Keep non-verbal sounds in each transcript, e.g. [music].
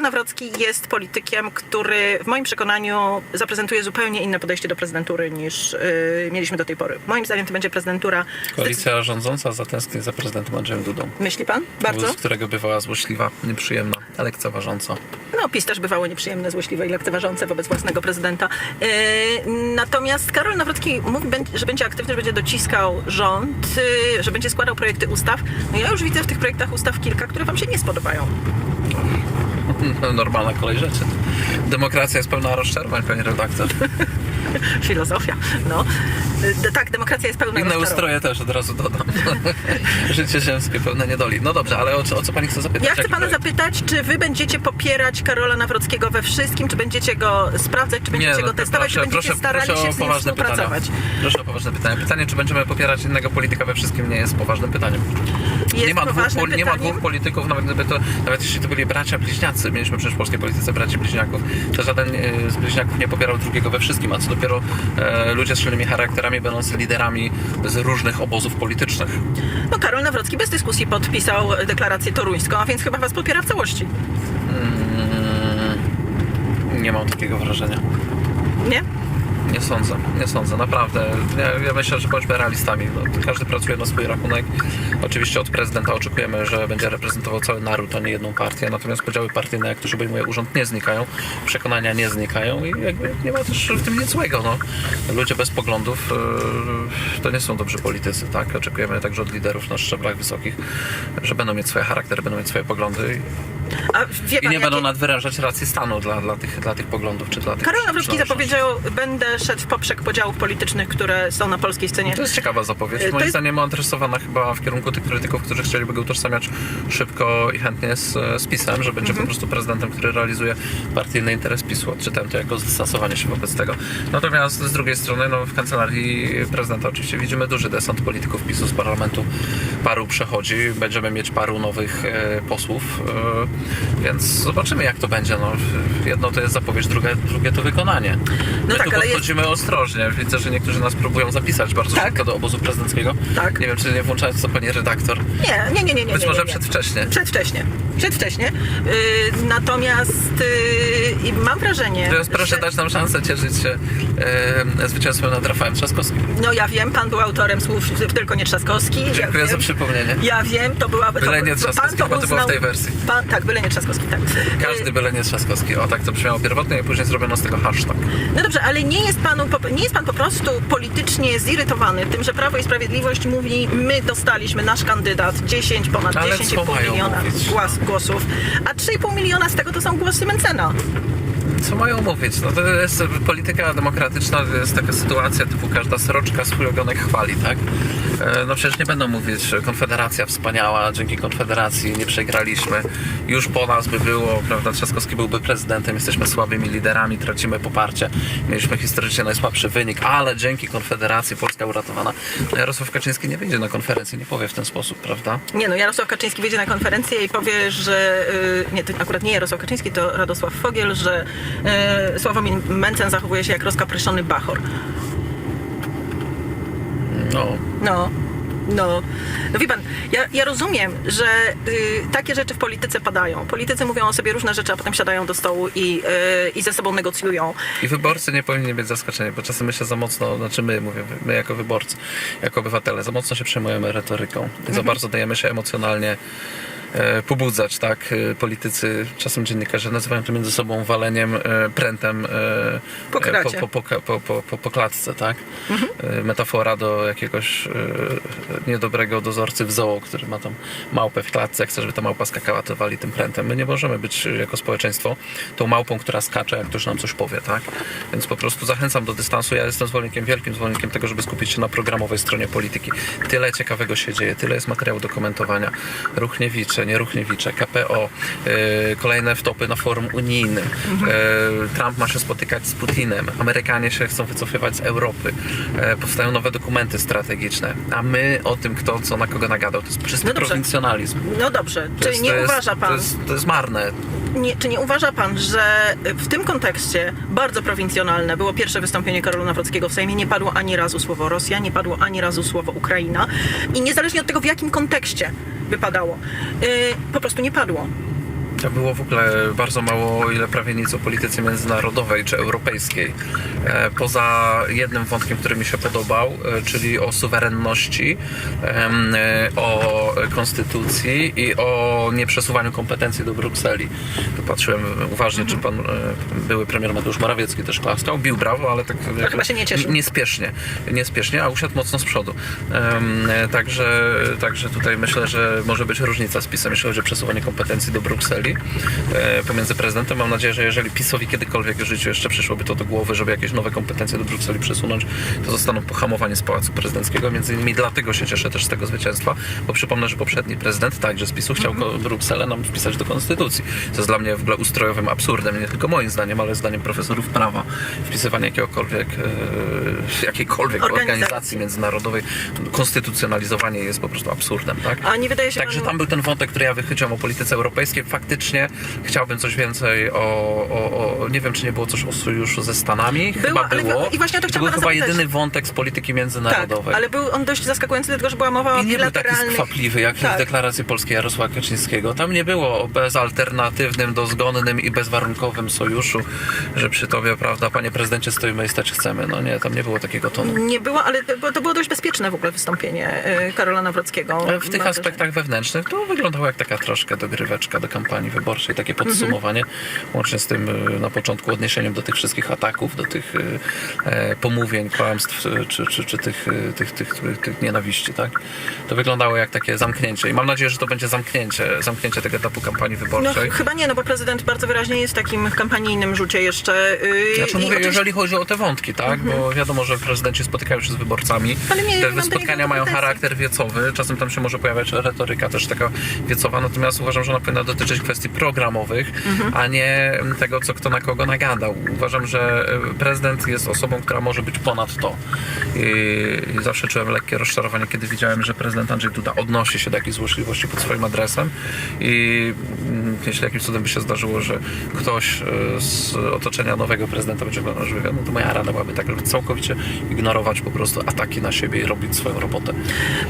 Karol Nawrocki jest politykiem, który w moim przekonaniu zaprezentuje zupełnie inne podejście do prezydentury niż y, mieliśmy do tej pory. Moim zdaniem to będzie prezydentura. Koalicja rządząca zatęskni za prezydentem Andrzejem Dudą. Myśli pan? Bardzo? Z którego bywała złośliwa, nieprzyjemna, lekceważąca. No, PiS też bywało nieprzyjemne, złośliwe i lekceważące wobec własnego prezydenta. Yy, natomiast Karol Nawrocki mówi, że będzie aktywny, że będzie dociskał rząd, yy, że będzie składał projekty ustaw. No ja już widzę w tych projektach ustaw kilka, które wam się nie spodobają. [laughs] No, Normalna kolej rzeczy. Demokracja jest pełna rozczarwań, pani redaktor. [laughs] Filozofia, no. Tak, demokracja jest pełna Inne rozczarowań. ustroje też od razu dodam. [laughs] Życie ziemskie pełne niedoli. No dobrze, ale o, co- o co pani chce zapytać? Ja chcę pana projekt? zapytać, czy wy będziecie popierać Karola Nawrockiego we wszystkim, czy będziecie go sprawdzać, czy będziecie Nie, go no, testować, proszę, czy będziecie proszę, starali proszę się z nim poważne pytania. współpracować? Proszę o poważne pytanie. Pytanie, czy będziemy popierać innego polityka we wszystkim, nie jest poważnym pytaniem. Jest nie, ma dwóch, pol- nie ma pytaniem. dwóch polityków, nawet gdyby to, nawet jeśli to byli bracia bliźniacy, mieliśmy przecież w polskiej polityce braci bliźniaków, to żaden e, z bliźniaków nie popierał drugiego we wszystkim, a co dopiero e, ludzie z silnymi charakterami będący liderami z różnych obozów politycznych. No Karol Nawrocki bez dyskusji podpisał deklarację toruńską, a więc chyba was popiera w całości. Nie mam takiego wrażenia. Nie? Nie sądzę, nie sądzę, naprawdę. Ja, ja myślę, że bądźmy realistami. No, każdy pracuje na swój rachunek. Oczywiście od prezydenta oczekujemy, że będzie reprezentował cały naród, a nie jedną partię. Natomiast podziały partyjne, jak ktoś obejmuje urząd, nie znikają. Przekonania nie znikają i jakby nie ma też w tym nic złego. No. Ludzie bez poglądów yy, to nie są dobrzy politycy, tak? Oczekujemy także od liderów na szczeblach wysokich, że będą mieć swoje charaktery, będą mieć swoje poglądy i nie będą nadwyrażać racji stanu dla, dla, tych, dla tych poglądów czy dla tych Karol Nawrocki zapowiedział, będę szedł w poprzek podziałów politycznych, które są na polskiej scenie. To jest ciekawa zapowiedź. Moim jest- zdaniem adresowana chyba w kierunku tych krytyków, którzy chcieliby go utożsamiać szybko i chętnie z, z PiSem, że będzie Mhm. po prostu prezydentem, który realizuje partyjny interes PiSu. Odczytałem to jako zdystansowanie się wobec tego. Natomiast z drugiej strony no, w kancelarii prezydenta oczywiście widzimy duży desant polityków PiSu z parlamentu. Paru przechodzi, będziemy mieć paru nowych e, posłów, e, więc zobaczymy jak to będzie. No, jedno to jest zapowiedź, drugie, drugie to wykonanie. My tak, tu ale jest- podchodzimy ostrożnie. Widzę, że niektórzy nas próbują zapisać bardzo Tak. szybko do obozu prezydenckiego. Tak. Nie wiem, czy nie włączając to pani redaktor. Nie, nie, nie, nie, nie. Być nie, może nie, nie. przedwcześnie. Przedwcześnie. Przedwcześnie. Yy, natomiast yy, mam wrażenie, Teraz proszę że... dać nam szansę cieszyć się e, zwycięstwem nad Rafałem Trzaskowskim. No ja wiem, pan był autorem słów tylko nie Trzaskowski. ja Dziękuję za wiem, przypomnienie. Ja wiem, to była... To, Byle nie pan Trzaskowski, bo to było w uznał- tej wersji. Pan, tak, byle nie Trzaskowski, tak. Każdy byle nie Trzaskowski. O, tak to brzmiało pierwotnie i później zrobiono z tego hashtag. No dobrze, ale nie jest, panu, nie jest pan po prostu politycznie zirytowany tym, że Prawo i Sprawiedliwość mówi, my dostaliśmy, nasz kandydat, 10, ponad Ale co 10,5 mają miliona głos, głosów, a 3,5 miliona z tego to są głosy Mencena. Co mają mówić? No to jest polityka demokratyczna, to jest taka sytuacja typu każda sroczka swój ogonek chwali, tak? E, No przecież nie będą mówić, że Konfederacja wspaniała, dzięki Konfederacji nie przegraliśmy, już po nas by było, prawda, Trzaskowski byłby prezydentem, jesteśmy słabymi liderami, tracimy poparcie, mieliśmy historycznie najsłabszy wynik, ale dzięki Konfederacji Polska uratowana. No Jarosław Kaczyński nie wyjdzie na konferencję, nie powie w ten sposób, prawda? Nie no, Jarosław Kaczyński wyjdzie na konferencję i powie, że y, nie, to akurat nie Jarosław Kaczyński, to Radosław Fogiel, że Sławomir Mencen zachowuje się jak rozkapryszony bachor. No, No, no. No wie pan, ja, ja rozumiem, że y, takie rzeczy w polityce padają. Politycy mówią o sobie różne rzeczy, a potem siadają do stołu i, y, i ze sobą negocjują. I wyborcy nie powinni być zaskoczeni, bo czasem my się za mocno, znaczy my, mówię, my jako wyborcy, jako obywatele, za mocno się przejmujemy retoryką i za bardzo dajemy się emocjonalnie e, pobudzać, tak? E, Politycy, czasem dziennikarze nazywają to między sobą waleniem e, prętem e, Po e, po, po, po, po, po, klatce, tak? E, Metafora do jakiegoś e, niedobrego dozorcy w zoo, który ma tam małpę w klatce, chce, żeby ta małpa skakała, to wali tym prętem. My nie możemy być e, jako społeczeństwo tą małpą, która skacze, jak ktoś nam coś powie, tak? Więc po prostu zachęcam do dystansu. Ja jestem zwolennikiem, wielkim zwolennikiem tego, żeby skupić się na programowej stronie polityki. Tyle ciekawego się dzieje, tyle jest materiału do komentowania. Ruch nie Ruch Niewicze, KPO, yy, kolejne wtopy na forum unijnym. Yy, Trump ma się spotykać z Putinem. Amerykanie się chcą wycofywać z Europy. Yy, powstają nowe dokumenty strategiczne. A my o tym, kto co na kogo nagadał. To jest czysty No prowincjonalizm. No dobrze, To czy jest- nie to jest- uważa To pan, jest, to jest marne. nie, czy nie uważa pan, że w tym kontekście bardzo prowincjonalne było pierwsze wystąpienie Karola Nawrockiego w Sejmie, nie padło ani razu słowo Rosja, nie padło ani razu słowo Ukraina i niezależnie od tego, w jakim kontekście wypadało, yy, po prostu nie padło. To było w ogóle bardzo mało, ile prawie nic o polityce międzynarodowej czy europejskiej. E, Poza jednym wątkiem, który mi się podobał, e, czyli o suwerenności, e, o konstytucji i o nieprzesuwaniu kompetencji do Brukseli. Tu patrzyłem uważnie, czy pan były premier Mateusz Morawiecki też klaskał, bił brawo, ale tak jakby chyba się nie cieszył. Niespiesznie, niespiesznie, a usiadł mocno z przodu. Także, także tutaj myślę, że może być różnica z PiSem, jeśli chodzi o przesuwanie kompetencji do Brukseli e, pomiędzy prezydentem. Mam nadzieję, że jeżeli PiSowi kiedykolwiek w życiu jeszcze przyszłoby to do głowy, żeby jakieś nowe kompetencje do Brukseli przesunąć, to zostaną pohamowane z Pałacu Prezydenckiego. Między innymi dlatego się cieszę też z tego zwycięstwa, bo przypomnę, że poprzedni prezydent także z PiSu chciał Mhm. Brukselę nam wpisać do konstytucji. To jest dla mnie w ogóle ustrojowym absurdem, nie tylko moim zdaniem, ale zdaniem profesorów prawa. Wpisywanie jakiegokolwiek, e, jakiejkolwiek Organizacji. organizacji międzynarodowej, konstytucjonalizowanie jest po prostu absurdem, tak? A nie wydaje się Także panu... tam był ten wątek, który ja wychyciłem o polityce europejskiej. Chciałbym coś więcej o, o, o nie wiem, czy nie było coś o sojuszu ze Stanami. Było, chyba ale było. i właśnie to chciałam był chyba zapytać. jedyny wątek z polityki Tak, międzynarodowej. ale był on dość zaskakujący, dlatego że była mowa o I nie był taki skwapliwy jak Tak. w deklaracji polskiej Jarosława Kaczyńskiego. Tam nie było o bezalternatywnym, dozgonnym i bezwarunkowym sojuszu, że przy tobie, prawda, panie prezydencie, stoimy i stać chcemy. No nie, tam nie było takiego tonu. Nie było, ale to, było dość bezpieczne w ogóle wystąpienie y, Karola Nawrockiego. W tych aspektach wewnętrznych to wyglądało jak taka troszkę dogryweczka do kampanii wyborczej, takie podsumowanie, łącznie z tym y, na początku odniesieniem do tych wszystkich ataków, do tych y, e, pomówień, kłamstw, czy, czy, czy tych, tych, tych, tych, nienawiści, tak? To wyglądało jak takie zamknięcie i mam nadzieję, że to będzie zamknięcie, zamknięcie tego etapu kampanii No wyborczej. chyba nie, no bo prezydent bardzo wyraźnie jest w takim kampanijnym rzucie jeszcze. Yy, Znaczy mówię, oczywiście- jeżeli chodzi o te wątki, tak? Bo wiadomo, że prezydenci spotykają się z wyborcami. Mhm. Ale nie, te spotkania mają charakter wiecowy, czasem tam się może pojawiać retoryka też taka wiecowa, natomiast uważam, że ona powinna dotyczyć kwestii programowych, Mhm. a nie tego, co kto na kogo nagadał. Uważam, że e, prezydent jest osobą, która może być ponad to. I, zawsze czułem lekkie rozczarowanie, kiedy widziałem, że prezydent Andrzej Duda odnosi się do jakiejś złośliwości pod swoim adresem i mm, jeśli jakimś cudem by się zdarzyło, że ktoś e, z otoczenia nowego prezydenta będzie oglądał wywiad, no to moja rada byłaby taka, żeby całkowicie ignorować po prostu ataki na siebie i robić swoją robotę.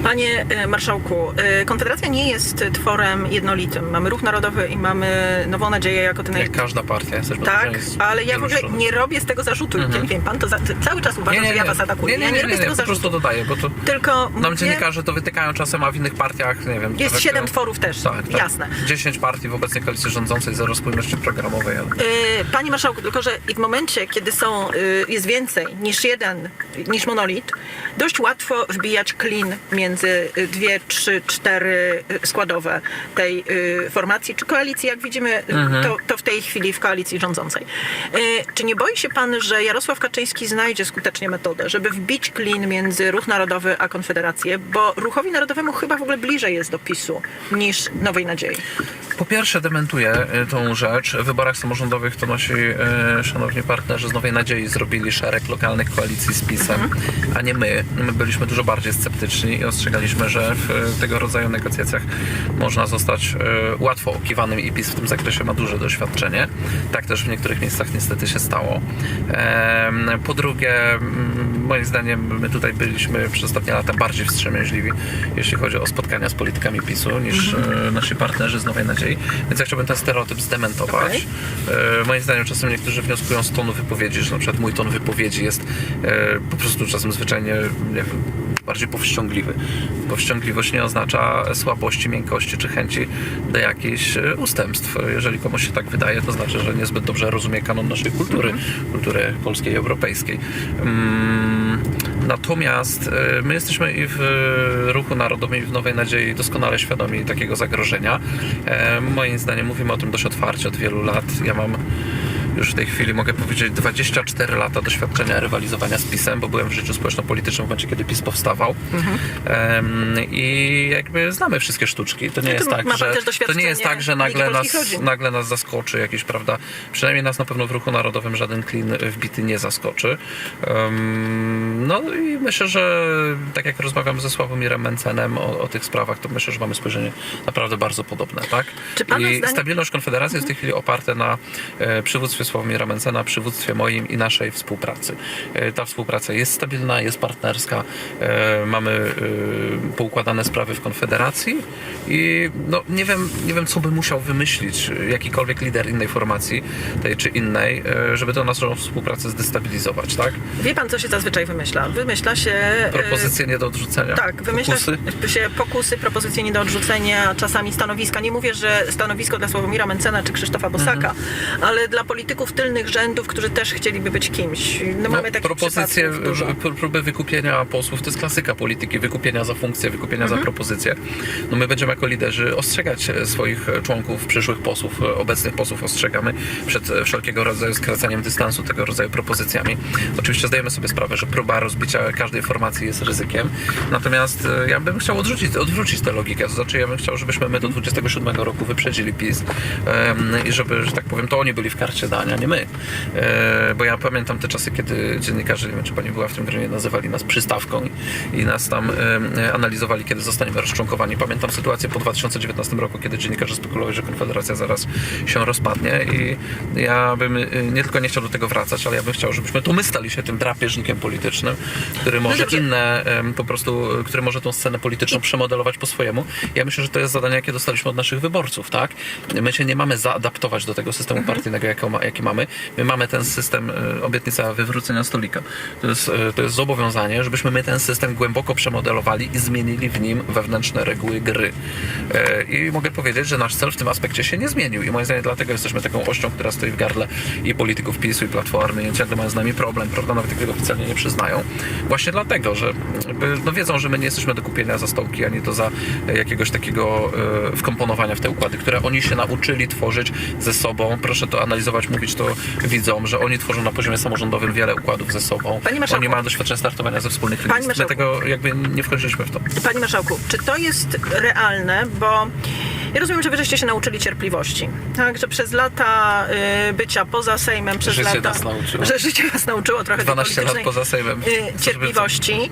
Panie e, marszałku, Konfederacja nie jest tworem jednolitym. Mamy ruch narodowy i mamy Nową Nadzieję jako ten Jak każda partia, jesteśmy Tak, ale ja w ogóle nie robię z tego zarzutu. Mhm. Nie wiem, pan to za, cały czas uważa, że ja was atakuję. Nie, nie, ja nie, nie nie, robię z nie, po prostu dodaję, bo to Tylko nam dziennikarze to wytykają czasem, a w innych partiach, nie wiem... jest siedem tworów też. Tak, tak. Jasne. 10 partii w obecnej koalicji rządzącej, zero spójności programowej, ale... E, Panie marszałku, tylko że w momencie, kiedy są, e, jest więcej niż jeden, niż monolit, dość łatwo wbijać klin między e, dwie, trzy, cztery e, składowe tej e, formacji czy koalicji, jak widzimy, Mhm. to, to w tej chwili w koalicji rządzącej. E, Czy nie boi się pan, że Jarosław Kaczyński znajdzie skutecznie metodę, żeby wbić klin między Ruch Narodowy a Konfederację, bo Ruchowi Narodowemu chyba w ogóle bliżej jest do PiSu niż Nowej Nadziei. Po pierwsze dementuję y, tą rzecz. W wyborach samorządowych to nasi y, szanowni partnerzy z Nowej Nadziei zrobili szereg lokalnych koalicji z PiSem, a nie my. My byliśmy dużo bardziej sceptyczni i ostrzegaliśmy, że w y, tego rodzaju negocjacjach można zostać y, łatwo okiwanym i PiS w tym zakresie ma duże doświadczenie. Tak też w niektórych miejscach niestety się stało. Em, Po drugie, mm, moim zdaniem my tutaj byliśmy przez ostatnie lata bardziej wstrzemięźliwi, jeśli chodzi o spotkania z politykami PiSu niż e, nasi partnerzy z Nowej Nadziei. Więc ja chciałbym ten stereotyp zdementować. Okej. E, Moim zdaniem czasem niektórzy wnioskują z tonu wypowiedzi, że na przykład mój ton wypowiedzi jest e, po prostu czasem zwyczajnie, nie wiem, bardziej powściągliwy. Powściągliwość nie oznacza słabości, miękkości czy chęci do jakichś e, ustępstw. Jeżeli komuś się tak wydaje, to znaczy, że niezbyt dobrze rozumie kanon naszej kultury, kultury polskiej i europejskiej. Mm, Natomiast e, my jesteśmy i w e, Ruchu Narodowym, i w Nowej Nadziei doskonale świadomi takiego zagrożenia. Moim zdaniem mówimy o tym dość otwarcie od wielu lat. Ja mam już w tej chwili mogę powiedzieć 24 lata doświadczenia rywalizowania z PiSem, bo byłem w życiu społeczno-politycznym w momencie, kiedy PiS powstawał. Em, I jakby znamy wszystkie sztuczki. To nie No jest tak, że to nie jest tak, że nagle nas, Rodzin. nagle nas zaskoczy jakiś, prawda? Przynajmniej nas na pewno w ruchu narodowym żaden klin wbity nie zaskoczy. Em, no i myślę, że tak jak rozmawiam ze Sławomirem Mencenem o, o tych sprawach, to myślę, że mamy spojrzenie naprawdę bardzo podobne, tak? I zdaniem- stabilność Konfederacji jest w tej chwili oparte na e, przywództwie Sławomira Mencena, przywództwie moim i naszej współpracy. E, Ta współpraca jest stabilna, jest partnerska, e, mamy e, poukładane sprawy w Konfederacji i no, nie, wiem, nie wiem, co by musiał wymyślić jakikolwiek lider innej formacji, tej czy innej, żeby tę naszą współpracę zdestabilizować, tak? Wie pan, co się zazwyczaj wymyśla? Wymyśla się... Propozycje nie do odrzucenia. Tak, wymyśla Pokusy. się pokusy, propozycje nie do odrzucenia, czasami stanowiska. Nie mówię, że stanowisko dla Sławomira Mencena czy Krzysztofa Bosaka, ale dla polityków tylnych rzędów, którzy też chcieliby być kimś. No, No, mamy takich propozycje, przypadków dużo. pró- próby wykupienia posłów, to jest klasyka polityki, wykupienia za funkcję, wykupienia Mhm. za propozycję. No my będziemy jako liderzy ostrzegać e, swoich e, członków, przyszłych posłów, e, obecnych posłów ostrzegamy przed wszelkiego rodzaju skracaniem dystansu, tego rodzaju propozycjami. Oczywiście zdajemy sobie sprawę, że próba rozbicia każdej formacji jest ryzykiem, natomiast ja bym chciał odrzucić, odwrócić tę logikę, to znaczy ja bym chciał, żebyśmy my do 27 roku wyprzedzili PiS i żeby, że tak powiem, to oni byli w karcie dania, nie my. E, bo ja pamiętam te czasy, kiedy dziennikarze, nie wiem czy pani była w tym gronie, nazywali nas przystawką i, nas tam e, analizowali, kiedy zostaniemy rozczłonkowani. Pamiętam sytuację po 2019 roku, kiedy dziennikarze spekulowali, że Konfederacja zaraz się rozpadnie i ja bym e, nie tylko nie chciał do tego wracać, ale ja bym chciał, żebyśmy to my stali się tym drapieżnikiem politycznym, który może dobrze. inne em, po prostu, e, który może tą scenę polityczną przemodelować po swojemu. Ja myślę, że to jest zadanie, jakie dostaliśmy od naszych wyborców, tak? My się nie mamy zaadaptować do tego systemu partyjnego, jaki, ma, jaki mamy. My mamy ten system, e, obietnica wywrócenia stolika. To jest, e, to jest zobowiązanie, żebyśmy my ten system głęboko przemodelowali i zmienili w nim wewnętrzne reguły gry. E, I mogę powiedzieć, że nasz cel w tym aspekcie się nie zmienił i moim zdaniem dlatego jesteśmy taką ością, która stoi w gardle i polityków PiSu i Platformy i ciągle mają z nami problem, prawda, nawet tego oficjalnie nie przyznają. Właśnie dlatego, że no wiedzą, że my nie jesteśmy do kupienia za stołki, ani to za jakiegoś takiego wkomponowania w te układy, które oni się nauczyli tworzyć ze sobą. Proszę to analizować, mówić to widzom, że oni tworzą na poziomie samorządowym wiele układów ze sobą. Panie marszałku. Oni mają doświadczenie startowania ze wspólnych list. My marszałku. tego jakby nie wchodziliśmy w to. Panie Marszałku, czy to jest realne? Bo ja rozumiem, że wy żeście się nauczyli cierpliwości. Tak, że przez lata y, bycia poza Sejmem, przez Życie lata. nas nauczyło. Że życie was nauczyło trochę tej 12 lat poza Sejmem. y, cierpliwości.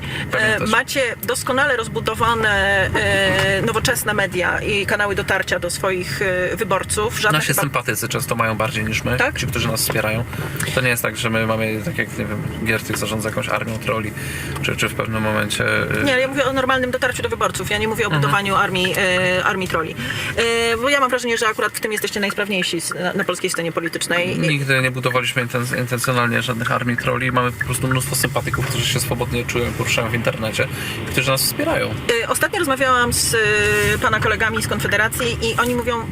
Y, Macie doskonale rozbudowane y, nowoczesne media i kanały dotarcia do swoich y, wyborców. Żadne Nasi chyba- sympatycy często mają bardziej niż my, Tak? ci, którzy nas wspierają. To nie jest tak, że my mamy, tak jak, nie wiem, Giertych zarządza jakąś armią troli, czy, czy w pewnym momencie... y, Nie, ja mówię o normalnym dotarciu do wyborców. Ja nie mówię o Mhm. budowaniu armii, e, armii troli. E, bo ja mam wrażenie, że akurat w tym jesteście najsprawniejsi na, na polskiej scenie politycznej. Nigdy nie budowaliśmy inten- intencjonalnie żadnych armii troli. Mamy po prostu mnóstwo sympatyków, którzy się swobodnie czują, poruszają w internecie i którzy nas wspierają. E, Ostatnio rozmawiałam z e, pana kolegami z Konfederacji i oni mówią,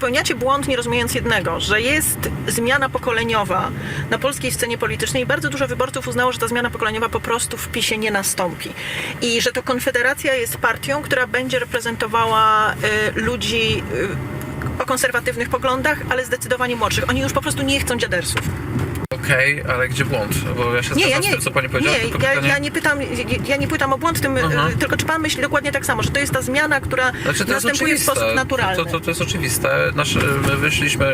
popełniacie błąd nie rozumiejąc jednego, że jest zmiana pokoleniowa na polskiej scenie politycznej i bardzo dużo wyborców uznało, że ta zmiana pokoleniowa po prostu w PiSie nie nastąpi. I że to Konfederacja jest partią, która będzie reprezentowała e, ludzi e, o konserwatywnych poglądach, ale zdecydowanie młodszych. Oni już po prostu nie chcą dziadersów. Okej, ale gdzie błąd? Bo ja się Nie, ja nie, z tym, co pani powiedziała. nie tylko ja, pytanie... ja nie pytam, ja, nie pytam o błąd, tym, Mhm. y, tylko czy pan myśli dokładnie tak samo, że to jest ta zmiana, która Znaczy, następuje w sposób naturalny. To, to, to jest oczywiste. Nasz, my wyszliśmy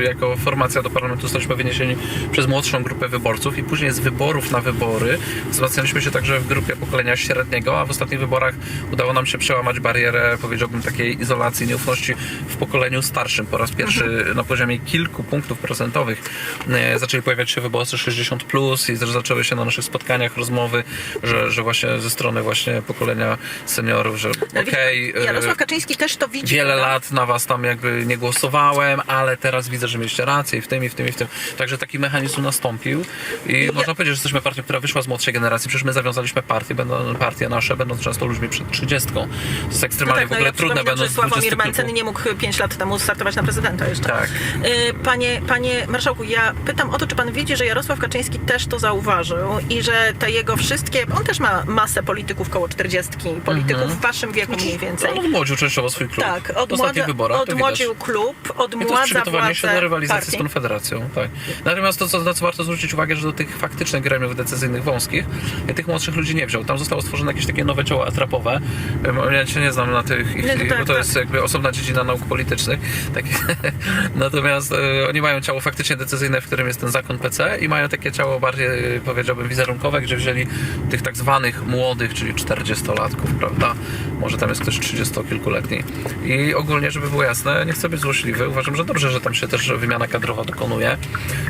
y, jako formacja do parlamentu, zostaliśmy wyniesieni przez młodszą grupę wyborców i później z wyborów na wybory wzmacnialiśmy się także w grupie pokolenia średniego, a w ostatnich wyborach udało nam się przełamać barierę, powiedziałbym, takiej izolacji, nieufności w pokoleniu starszym. Po raz pierwszy Mhm. na poziomie kilku punktów procentowych e, zaczęli pojawiać się wyborcy 60+, plus i też zaczęły się na naszych spotkaniach rozmowy, że, że właśnie ze strony właśnie pokolenia seniorów, że widzi okej, e, Jarosław Kaczyński też to widzi. Wiele prawda? lat na was tam jakby nie głosowałem, ale teraz widzę, że mieliście rację i w tym, i w tym, i w tym. Także taki mechanizm nastąpił i można powiedzieć, że jesteśmy partią, która wyszła z młodszej generacji. Przecież my zawiązaliśmy partię, będą, partie nasze, będąc często ludźmi przed 30. To jest No ekstremalnie tak, w no ogóle ja trudne, będąc że w 20 Sławomir Mencen nie mógł 5 lat temu startować na prezydenta jeszcze. Tak. Y, Panie, panie marszałku, ja pytam o to, czy pan widzi, że Jarosław Kaczyński też to zauważył i że te jego wszystkie, on też ma masę polityków koło 40, polityków w waszym wieku mniej więcej. On odmłodził częściowo swój klub. Tak, odmładza, wyborach odmłodził klub, I to jest odmładza przygotowanie się do władzę rywalizacji partii. z Konfederacją. Tak. Natomiast to, co, na co warto zwrócić uwagę, że do tych faktycznych gremiów decyzyjnych wąskich ja tych młodszych ludzi nie wziął. Tam zostało stworzone jakieś takie nowe ciało atrapowe. Ja się nie znam na tych, ich, ich, tak, bo to tak. jest jakby osobna dziedzina nauk politycznych. Tak. [laughs] Natomiast e, oni mają ciało faktycznie decyzyjne, w którym jest ten zakon NPC i mają takie ciało bardziej, powiedziałbym, wizerunkowe, gdzie wzięli tych tak zwanych młodych, czyli 40-latków, prawda? Może tam jest ktoś 30-kilkuletni. I ogólnie, żeby było jasne, nie chcę być złośliwy, uważam, że dobrze, że tam się też wymiana kadrowa dokonuje.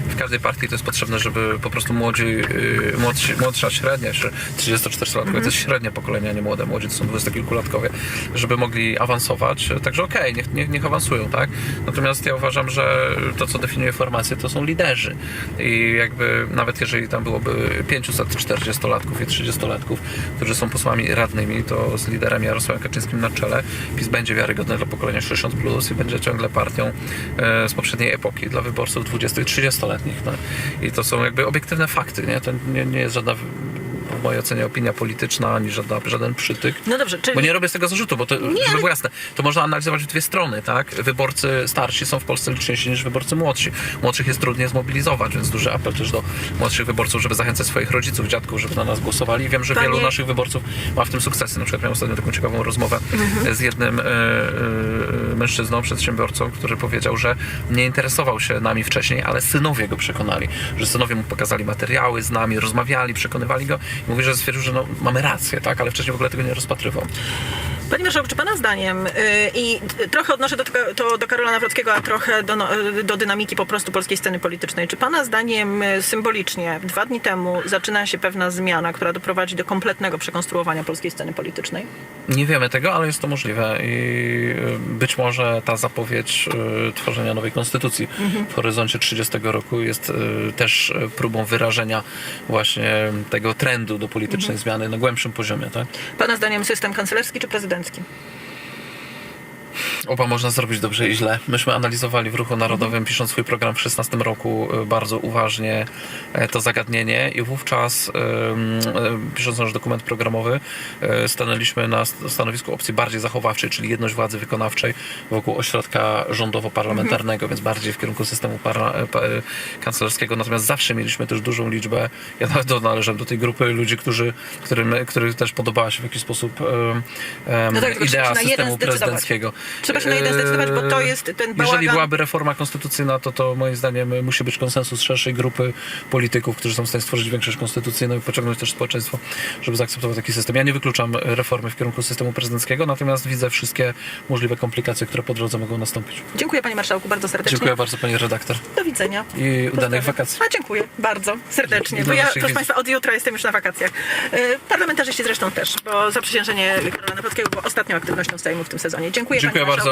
W każdej partii to jest potrzebne, żeby po prostu młodzi, yy, młodsi, młodsza średnia, czy 34-latkowie, to jest średnie pokolenie, a nie młode, młodzi to są 20-kilkulatkowie, żeby mogli awansować. Także okej, niech, niech, niech awansują, tak? Natomiast ja uważam, że to, co definiuje formację, to są liderzy. I jakby nawet jeżeli tam byłoby 540-latków i 30-latków, którzy są posłami radnymi, to z liderem Jarosławem Kaczyńskim na czele PiS będzie wiarygodny dla pokolenia 60+, plus i będzie ciągle partią e, z poprzedniej epoki dla wyborców 20 i 30-letnich. No. I to są jakby obiektywne fakty, nie? To nie, nie jest żadna mojej ocenie opinia polityczna, ani żadna, żaden przytyk. No dobrze, czyli... Bo nie robię z tego zarzutu, bo to, żeby ale- było jasne, to można analizować w dwie strony, tak? Wyborcy starsi są w Polsce liczniejsi niż wyborcy młodsi. Młodszych jest trudniej zmobilizować, więc duży apel też do młodszych wyborców, żeby zachęcać swoich rodziców, dziadków, żeby na nas głosowali. Wiem, że Panie- wielu naszych wyborców ma w tym sukcesy. Na przykład miałem ostatnio taką ciekawą rozmowę z jednym e, e, mężczyzną, przedsiębiorcą, który powiedział, że nie interesował się nami wcześniej, ale synowie go przekonali, że synowie mu pokazali materiały z nami, rozmawiali, przekonywali go mówi, że stwierdził, że no, mamy rację, tak? Ale wcześniej w ogóle tego nie rozpatrywał. Panie Marszałku, czy Pana zdaniem, yy, i trochę odnoszę do, to do Karola Nawrockiego, a trochę do, no, yy, do dynamiki po prostu polskiej sceny politycznej, czy Pana zdaniem yy, symbolicznie dwa dni temu zaczyna się pewna zmiana, która doprowadzi do kompletnego przekonstruowania polskiej sceny politycznej? Nie wiemy tego, ale jest to możliwe i y, być może ta zapowiedź y, tworzenia nowej konstytucji w horyzoncie 30 roku jest y, też y, próbą wyrażenia właśnie tego trendu do politycznej zmiany na głębszym poziomie, tak? Pana zdaniem system kanclerski czy американским Oba można zrobić dobrze i źle. Myśmy analizowali w Ruchu Narodowym, pisząc swój program w 16 roku, y, bardzo uważnie e, to zagadnienie i wówczas, y, pisząc nasz dokument programowy, stanęliśmy na st- stanowisku opcji bardziej zachowawczej, czyli jedność władzy wykonawczej wokół ośrodka rządowo-parlamentarnego, więc bardziej w kierunku systemu e, e, kanclerskiego. Natomiast zawsze mieliśmy też dużą liczbę, ja nawet należałem do tej grupy ludzi, którzy, którym, których też podobała się w jakiś sposób ym, No tak, idea systemu prezydenckiego. Trzeba się na jeden zdecydować, bo to jest ten Jeżeli bałagan. byłaby reforma konstytucyjna, to to moim zdaniem musi być konsensus szerszej grupy polityków, którzy są w stanie stworzyć większość konstytucyjną i pociągnąć też społeczeństwo, żeby zaakceptować taki system. Ja nie wykluczam reformy w kierunku systemu prezydenckiego, natomiast widzę wszystkie możliwe komplikacje, które po drodze mogą nastąpić. Dziękuję Panie Marszałku bardzo serdecznie. Dziękuję bardzo pani redaktor Do widzenia. i udanych wakacji. A dziękuję bardzo serdecznie. Bo ja, proszę. Państwa, od jutra jestem już na wakacjach. E, Parlamentarzyści zresztą też, bo zaprzysiężenie Karola Nawrockiego było ostatnią aktywnością Sejmu w tym sezonie. Dziękuję, Dziękuję bardzo.